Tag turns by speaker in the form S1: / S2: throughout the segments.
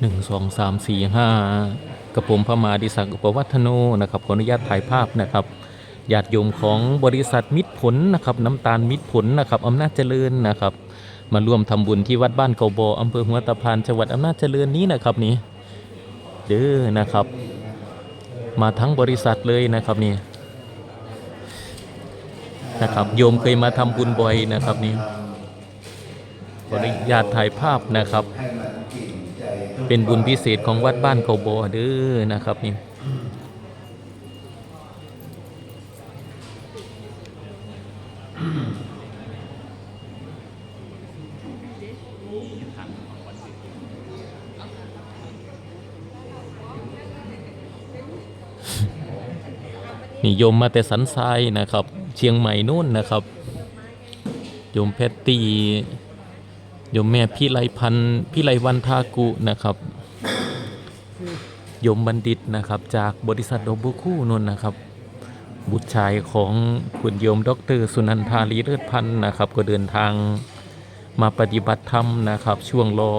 S1: หนึ่งสองสามสี่ห้ากระผมพระมาดิสักอุปวัฒโนนะครับขออนุญาตถ่ายภาพนะครับญาติโยมของบริษัทมิตรผลนะครับน้ำตาลมิตรผลนะครับอำนาจเจริญนะครับ มาร่วมทำบุญที่วัดบ้านเกาบออำเภอหัวตะพานจังหวัดอำนาจเจริญนี้นะครับนี่เด้อนะครับ มาทั้งบริษัทเลยนะครับนี่นะครับโยมเคยมาทำบุญบ่อยนะครับนี่ขออนุญาตถ่ายภาพนะครับ เป็นบุญพิเศษของวัดบ้านเขาบอเด้อนะครับนี่นิยมมาแต่สันทรายนะครับ เชียงใหม่นู่นนะครับโยมเพตตี้ โยมแม่พี่ไรพันธ์พี่ไรวันทากุนะครับโยมบัณฑิตนะครับ จากบริษัทโดบุคู่นนนะครับ บุตรชายของคุณโยมดร สุนันทาลีเลิศพันธ์นะครับ ก็เดินทางมาปฏิบัติธรรมนะครับ ช่วงรอ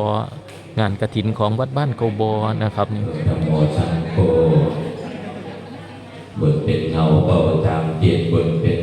S1: งานกระถินของวัดบ้านโกบอนะครับนี่
S2: ธรรมโมสังโฆบนเป็นเงาเบาตามเกียรติบนเป็น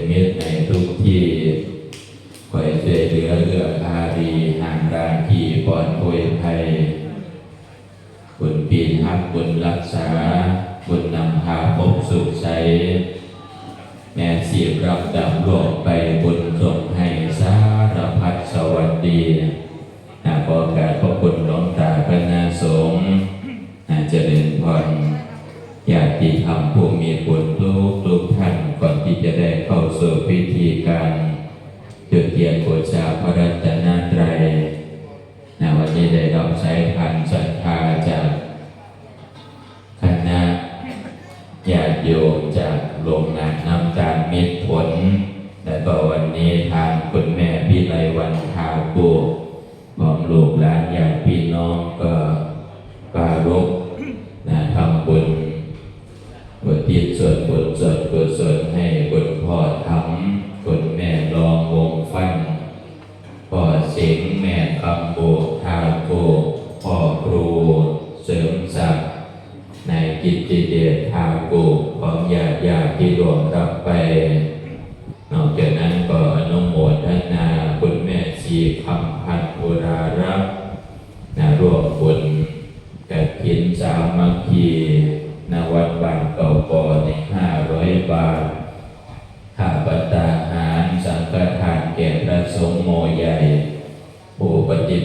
S2: ผู้มีบุญทุกทุกท่านก่อนที่จะได้เข้าสู่พิธีการจุดเทียนบูชาพระรัตนตรัยนะวันนี้ได้รับใช้พันศรัทธาจากคณะญาติโยมจากโรงงานน้ำตาลมิตรผล และก็วันนี้ทาง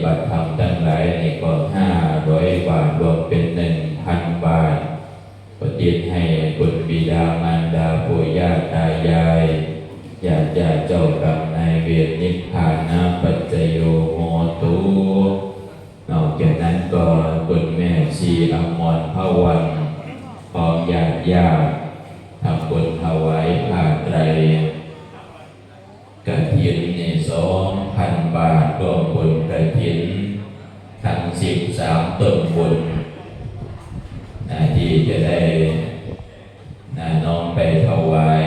S2: บัติธรรมทั้งหลายในก็ห้าร้อยบาทรวมเป็นหนึ่งพันบาทปฏิทินให้คุณบิดามารดาปู่ย่าตายายญาติญาติเจ้ากรรมนายเวรนิพพานาปัจจโยโหตุนอกจากนั้นก็คุณแม่ชีอมรพระวันพร้อมญาติญาติ ต้นบุญนะที่จะได้นะน้อมไปถวาย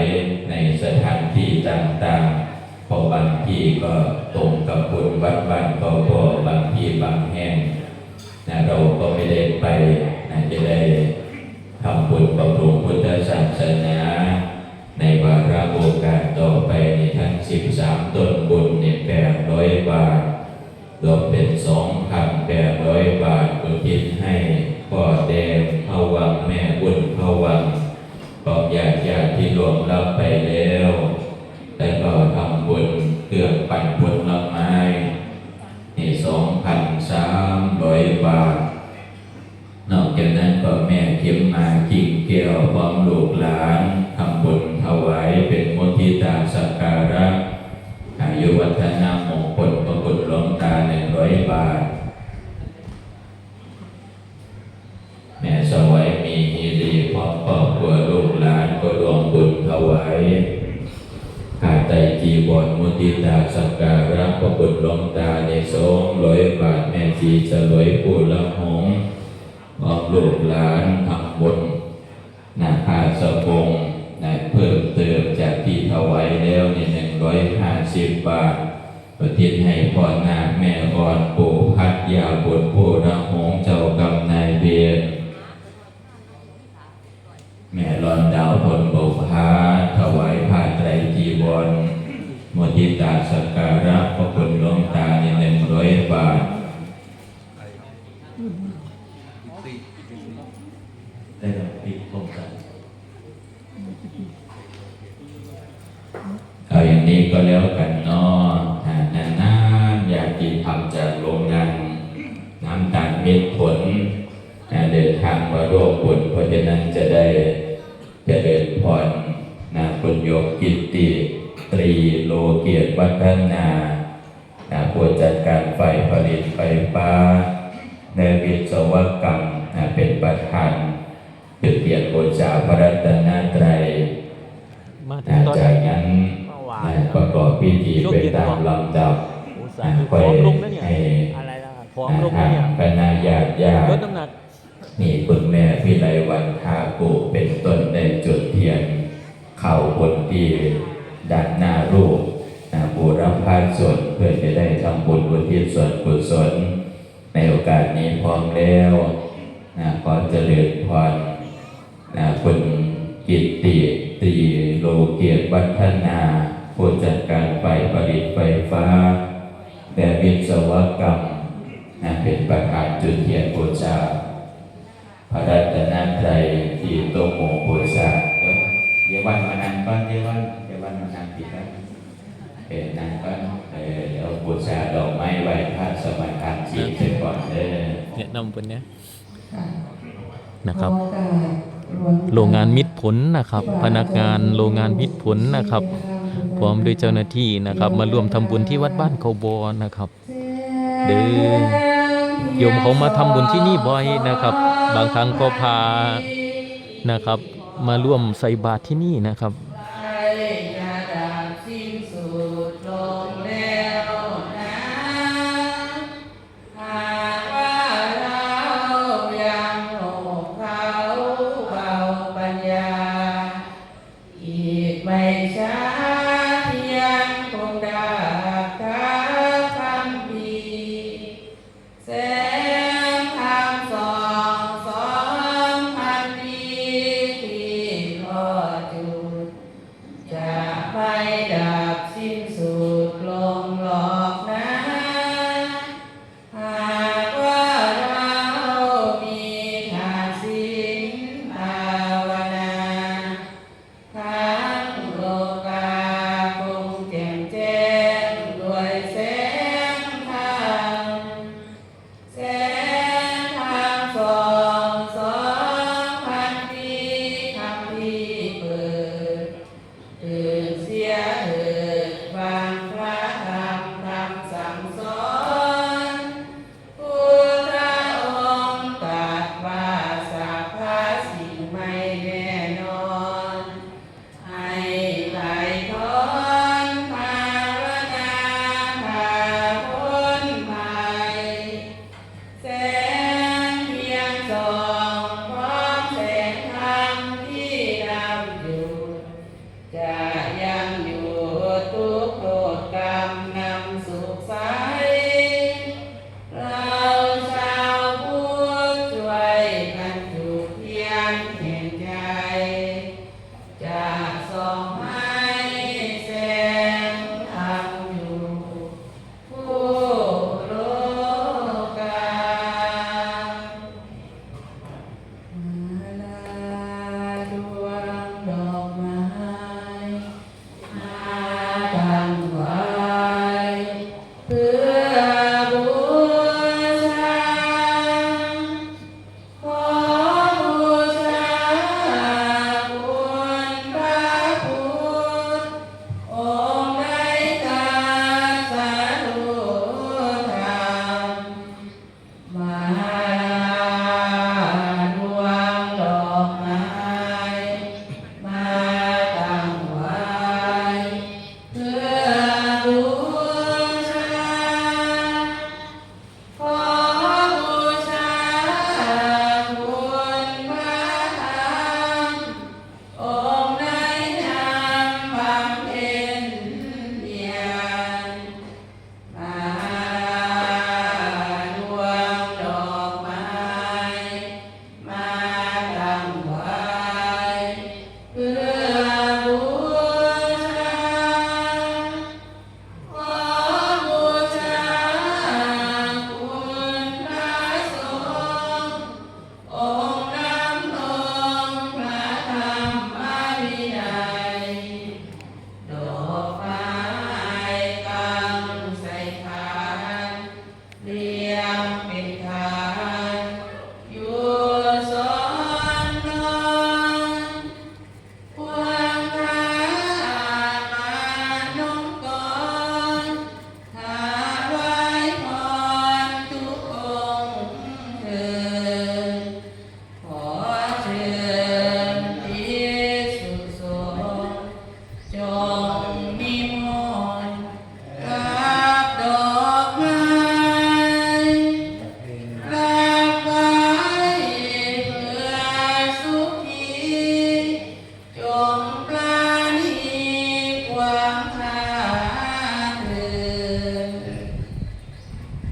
S2: ในสถานที่ต่างๆเพราะบางที่ก็ตรงกับบุญวัดบานก็พอบางที่บางแห่งนะเราก็ไม่ได้ไปนะจะได้ทำบุญบำรุงพุทธศาสนา ในวาระโอกาสต่อไปในทั้ง 13 ต้น ในสองพันสามร้อยบาท นอกจากนั้นก็แม่เข็มมากิ่งแก้วพร้อมลูกหลานทำบุญถวายเป็นมุทิตาสักการะอายุวัฒนามงคลพระคุณหลวงตาหนึ่งร้อยบาท แม่สวัยมีฮีรีพร้อมครอบครัวลูกหลานก็รวมบุญถวายขาไตรจีบอนมุติตาสักการะพระคุณหลวงตา รีจะลวยปู่ละหงพร้อมลูกหลานทำบุญนาคาสะพงนะเพิ่มเติมจากที่ถวายแล้วในหนึ่งร้อยห้าสิบบาท ประทิศให้พ่อนาแม่อ่อนปู่พัดยาบนตรปู่ละหงเจ้ากรรมนายเบียรแม่รอนดาวพลโบพาถวายผ้าไตรจีวรมดิตาสการะพระคุณ ได้รับปิดป้องกันเอาอย่างนี้ก็แล้วกันเนาะอ่านานๆอยากกินทำจากโรงงานน้ำตาลเม็ดผลเดินทางมาร่วมบุญเพราะฉะนั้นจะได้จะเดินพรนาคุณโยมกิติตรีโลเกียรติวัฒนาอ่าผู้จัดการไฟผลิตไฟฟ้า ในวิศวกรรมอ่าเป็นประธานจุดเทียนบูชาพระรัตนตรัย
S1: มาถึ
S2: อ่าง
S1: ตอน
S2: จากนั้นอ่าประกอบพิธีไปตามลำดับ
S1: อุตส่าห์พร้อมลงนะเนี่ย
S2: ให้
S1: อะไรล่ะพร้อมลงนะเนี่ย
S2: คณะญาติญา
S1: ล
S2: ติ
S1: ดน้ำหนัก
S2: นี่คุณแม่พิไลวันทากุเป็นต้นได้จุดเทียน เข่าบนที่ด้านหน้ารูปนะบูรพาส่วนเพื่อจะได้ทำบุญอุทิศส่วนกุศล ในโอกาสนี้พร้อมแล้วนะขอเจริญพรนะคุณกิตติตรีโลเกียรติวัฒนาผู้จัดการไฟผลิตไฟฟ้าและวิศวกรรมนะเป็นประธานจุดเทียนบูชาพระรัตนตรัยที่โตโมบูชาเยวเดี๋ยววันมานันก่อนเดี๋ยววันเดี๋ยววันมานันติดน เอ็นันก่อนเออเดี๋ยวบูชาดอกไม้ไหว้พระสมัยการชีพเสร็จก่อนเด้อ
S1: เนี่ยนำบนเนี้ย
S3: ค่ะ
S1: นะครับ
S3: ขอโอกาสรวม
S1: โรงงานมิตรผลนะครับ พนักงานโรงงานมิตรผลนะครับ พร้อมด้วยเจ้าหน้าที่นะครับ มาร่วมทำบุญที่วัดบ้านเขาบอนะครับ เด้อโยมเขามาทำบุญที่นี่บ่อยนะครับ บางครั้งก็พานะครับ มาร่วมใส่บาตรที่นี่นะครับ mày xa